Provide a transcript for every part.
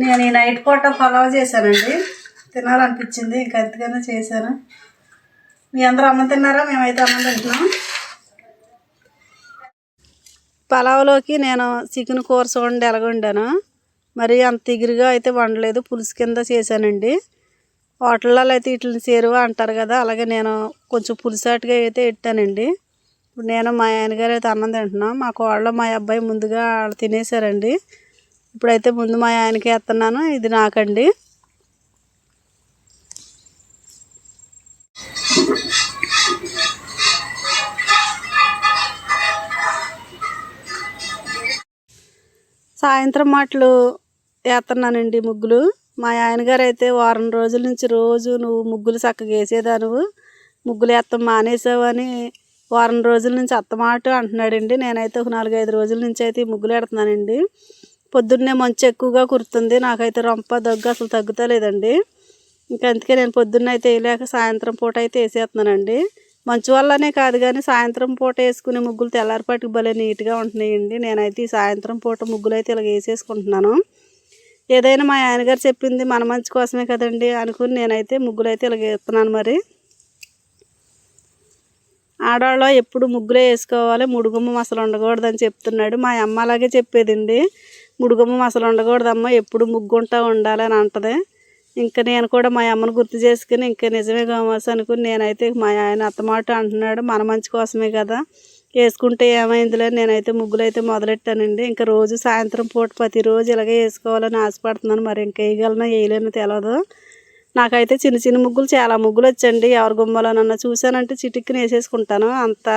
నేను ఈ నైట్ పూట పలావ్ చేశానండి. తినాలనిపించింది ఇంకా ఎంతకైనా చేశాను. మీ అందరూ అన్నం తిన్నారా? మేమైతే అన్నం తింటున్నాం. పలావ్లోకి నేను చికెన్ కూర చూడండి ఎలాగ వండాను మరి అంత ఎగురుగా అయితే వండలేదు పులుసు కింద చేశానండి. హోటళ్ళలో అయితే వీటిని చేరువ అంటారు కదా అలాగే నేను కొంచెం పులుసాటుగా అయితే పెట్టానండి. ఇప్పుడు నేను మా ఆయనగారు అయితే అన్నం తింటున్నాం. మా కోళ్ళ మా అబ్బాయి ముందుగా వాళ్ళు తినేసారండి ఇప్పుడైతే ముందు మా ఆయనకి వేస్తున్నాను. ఇది నాకండి. సాయంత్రం మాటలు వేస్తున్నానండి ముగ్గులు. మా ఆయనగారు అయితే వారం రోజుల నుంచి రోజు నువ్వు ముగ్గులు చక్కగా వేసేదా నువ్వు? ముగ్గులు వేస్తాం మానేసావు అని వారం రోజుల నుంచి అత్తమాట అంటున్నాడండి. నేనైతే ఒక నాలుగైదు రోజుల నుంచి అయితే ఈ ముగ్గులు పెడుతున్నానండి పొద్దున్నే మంచు ఎక్కువగా కురుతుంది. నాకైతే రొంప దగ్గు అసలు తగ్గుతలేదండి. ఇంకా అందుకే నేను పొద్దున్న అయితే వేయలేక సాయంత్రం పూట అయితే వేసేస్తున్నానండి. మంచు వల్లనే కాదు కానీ సాయంత్రం పూట వేసుకునే ముగ్గులు తెల్లారిపాటికి భలే నీట్గా ఉంటున్నాయండి. నేనైతే ఈ సాయంత్రం పూట ముగ్గులు అయితే ఇలా వేసేసుకుంటున్నాను. ఏదైనా మా ఆయనగారు చెప్పింది మన మంచి కోసమే కదండి అనుకుని నేనైతే ముగ్గులు అయితే వేస్తున్నాను మరి. ఆడవాళ్ళు ఎప్పుడు ముగ్గులే వేసుకోవాలి ముడుగుమ్మ అసలు ఉండకూడదని చెప్తున్నాడు. మా అమ్మ అలాగే చెప్పేదండి. ముడుగుమ్మ అసలు ఉండకూడదమ్మ ఎప్పుడు ముగ్గుంటా ఉండాలి అని అంటది. ఇంకా నేను కూడా మా అమ్మను గుర్తు చేసుకుని ఇంకా నిజమే కావచ్చు అనుకుని నేనైతే మా ఆయన అత్తమాట అంటున్నాడు మన మంచి కోసమే కదా. వేసుకుంటే ఏమైందిలే నేనైతే ముగ్గులు అయితే మొదలెట్టానండి. ఇంకా రోజు సాయంత్రం పూట ప్రతిరోజు ఇలాగే వేసుకోవాలని ఆశపడుతున్నాను. మరి ఇంకా వేయగలనో వేయలేనో తెలియదు నాకైతే చిన్న చిన్న ముగ్గులు చాలా ముగ్గులు వచ్చండి. ఎవరి గుమ్మలోనన్నా చూశానంటే చిటిక్కుని వేసేసుకుంటాను. అంత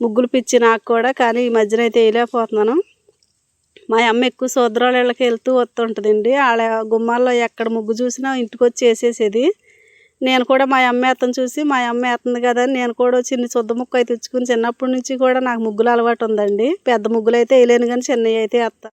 ముగ్గులు పిచ్చి నాకు కూడా కానీ ఈ మధ్యన అయితే వేయలేకపోతున్నాను. మా అమ్మ ఎక్కువ సోదరాళ్ళకి వెళ్తూ వస్తుంటుందండి. వాళ్ళ గుమ్మాల్లో ఎక్కడ ముగ్గు చూసినా ఇంటికి వచ్చి వేసేసేది. నేను కూడా మా అమ్మ అతను చూసి మా అమ్మ వేస్తుంది కదా అని నేను కూడా చిన్న శుద్ధ ముక్క అయితే తెచ్చుకుని చిన్నప్పటి నుంచి కూడా నాకు ముగ్గులు అలవాటు ఉందండి. పెద్ద ముగ్గులు అయితే వేయలేను కానీ చిన్నవి అయితే వేస్తాను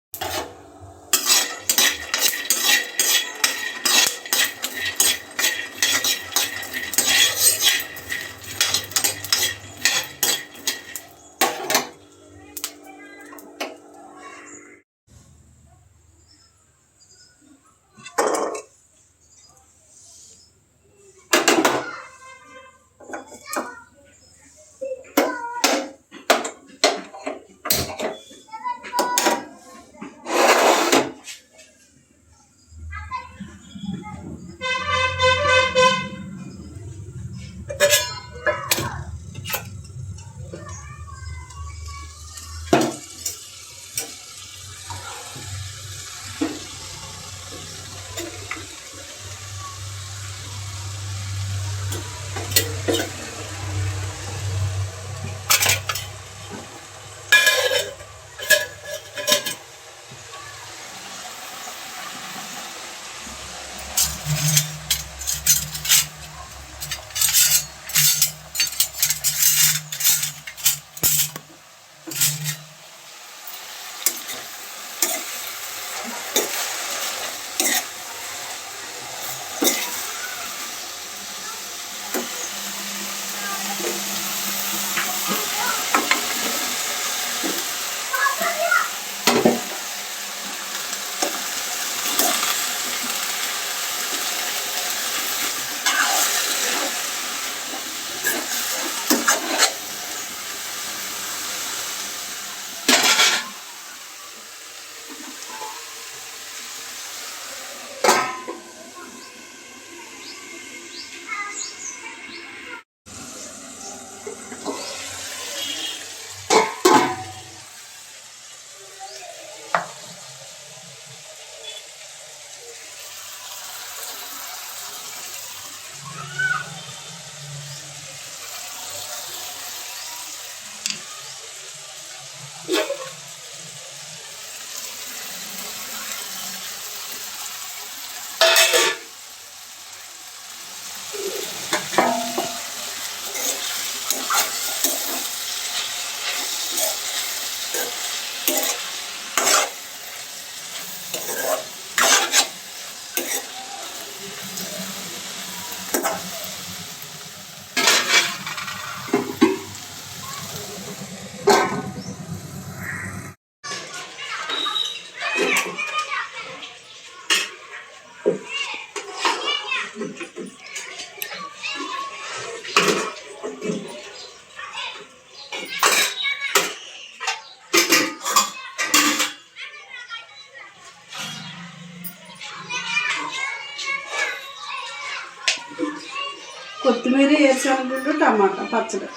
కొత్తిమీర వేసాము టమాటా పచ్చడి.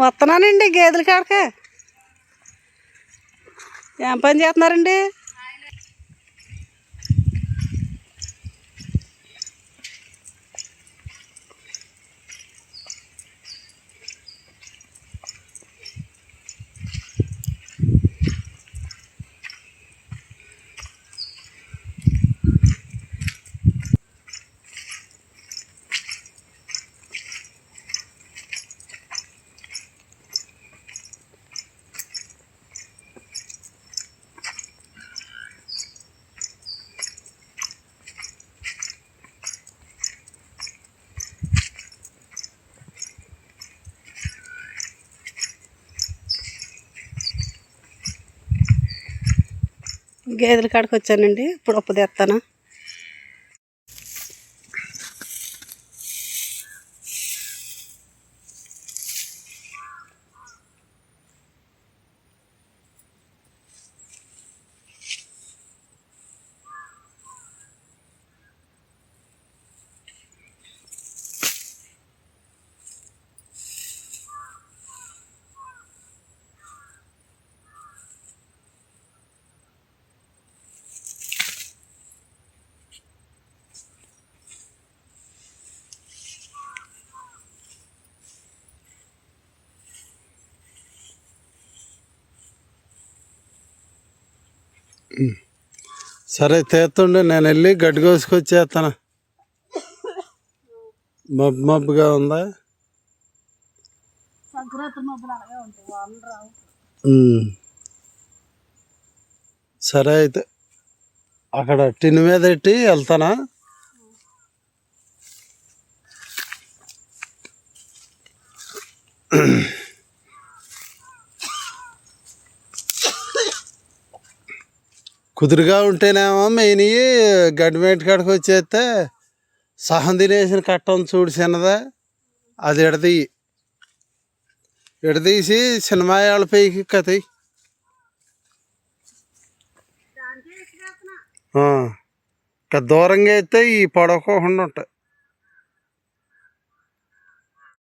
వస్తున్నానండి గేదెల కాడికి. ఏం పని చేస్తున్నారండి? గేదెల కాడికి వచ్చానండి ఇప్పుడు ఉప్పు తెస్తాను సరే తీస్తుండే నేను వెళ్ళి గడ్డి కోసుకొచ్చేస్తాను మబ్బు మబ్బుగా ఉందా. సరే అయితే అక్కడ టిన్ మీద పెట్టి వెళ్తానా? కుదురుగా ఉంటేనేమో మెయిన్ గడ్డిమేట కాడికి వచ్చేస్తే సహం తినేసిన కట్టం చూడు చిన్నదా. అది ఎడదీయి ఎడదీసి సినిమా వాళ్ళ పైకి కథ ఇంకా దూరంగా అయితే ఈ పడవకోకుండా ఉంటాయి